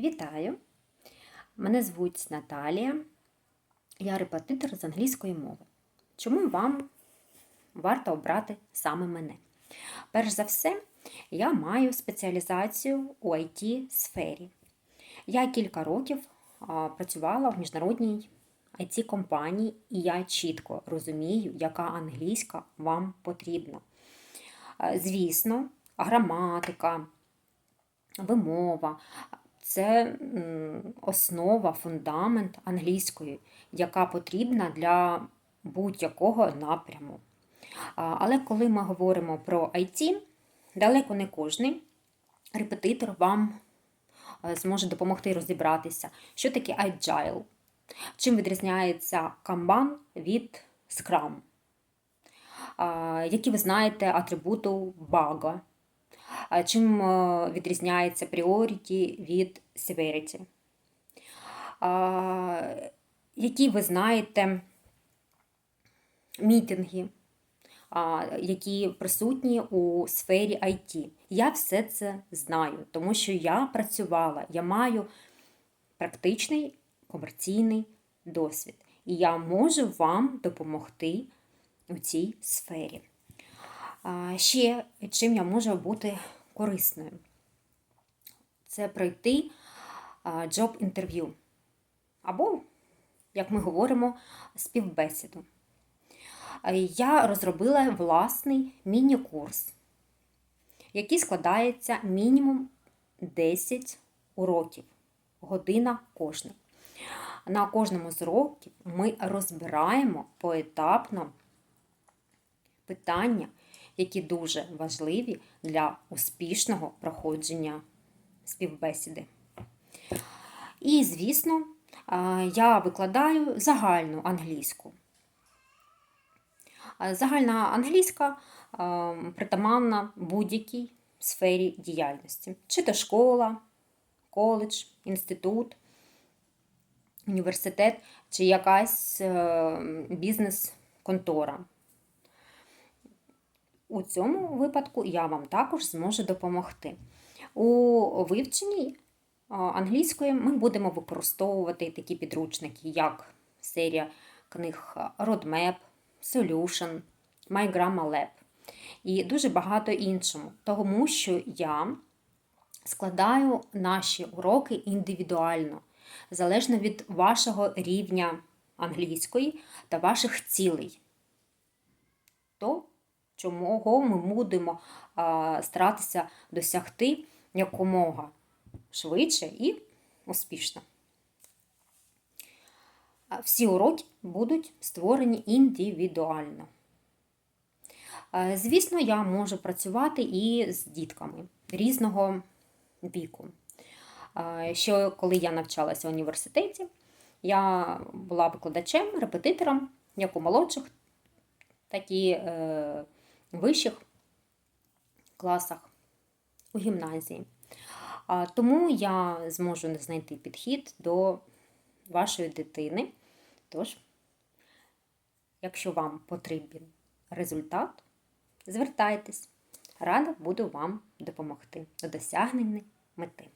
Вітаю! Мене звуть Наталія. Я репетитор з англійської мови. Чому вам варто обрати саме мене? Перш за все, я маю спеціалізацію у it сфері Я кілька років працювала в міжнародній it компанії і я чітко розумію, яка англійська вам потрібна. Е, Звісно, граматика, вимова це основа, фундамент англійської, яка потрібна для будь-якого напряму. Але коли ми говоримо про IT, далеко не кожний репетитор вам е, зможе допомогти розібратися, що таке agile, чим відрізняється Kanban від Scrum, які ви знаєте атрибуту бага, чим е, відрізняється priority від severity, які ви знаєте мітинги, які присутні у сфері IT. Я все це знаю, тому що я працювала, я маю практичний комерційний досвід. І я можу вам допомогти у цій сфері. Ще чим я можу бути корисною? Це пройти джоб-інтерв'ю. Або, як ми говоримо, співбесіду. Я розробила власний міні-курс, який складається мінімум 10 уроків, година кожна. На кожному з уроків ми розбираємо поетапно питання, які дуже важливі для успішного проходження співбесіди. І, звісно, я викладаю загальну англійську. Загальна англійська притаманна будь-якій сфері діяльності. Чи то школа, коледж, інститут, університет, чи якась е, бізнес-контора. У цьому випадку я вам також зможу допомогти. У вивченні англійської ми будемо використовувати такі підручники, як серія книг Roadmap, Solution, My Grammar Lab і дуже багато іншому, тому що я складаю наші уроки індивідуально, залежно від вашого рівня англійської та ваших цілей. То чого ми будемо старатися досягти якомога швидше і успішно. Всі уроки будуть створені індивідуально. Звісно, я можу працювати і з дітками різного віку. Що коли я навчалася в університеті, я була викладачем, репетитором як у молодших, так і е, вищих класах у гімназії. Тому я зможу знайти підхід до вашої дитини. Тож, якщо вам потрібен результат, звертайтесь. Рада буду вам допомогти до досягнення мети.